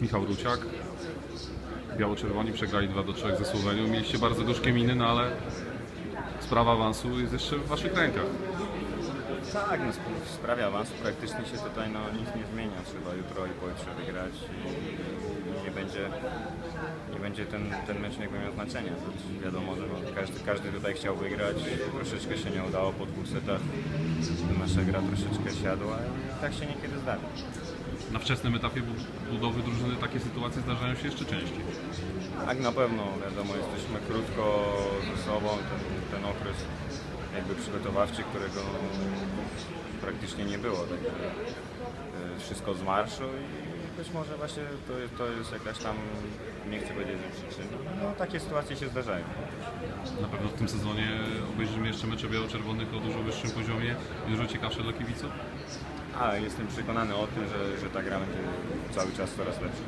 Michał Ruciak. Biało-czerwoni przegrali 2 do 3 ze Słowenią. Mieliście bardzo gorzkie miny, no ale sprawa awansu jest jeszcze w waszych rękach. Tak, no, w sprawie awansu praktycznie się tutaj no, nic nie zmienia. Trzeba jutro i pojutrze wygrać i, nie będzie, nie będzie ten, ten mecz jakby miał znaczenia. Wiadomo, że każdy, każdy tutaj chciał wygrać. Troszeczkę się nie udało po dwóch setach. Nasza gra troszeczkę siadła i tak się niekiedy zdarza. Na wczesnym etapie bud- budowy drużyny takie sytuacje zdarzają się jeszcze częściej. Tak, na pewno, wiadomo, jesteśmy krótko ze sobą, ten, ten okres jakby przygotowawczy, którego praktycznie nie było, także e, wszystko z marszu i być może właśnie to, to jest jakaś tam, nie chcę powiedzieć, że przyczyna, no takie sytuacje się zdarzają. Na pewno w tym sezonie obejrzymy jeszcze mecze biało-czerwonych o dużo wyższym poziomie i dużo ciekawsze dla kibiców. A jestem przekonany o tym, że, że ta gra będzie cały czas coraz lepsza.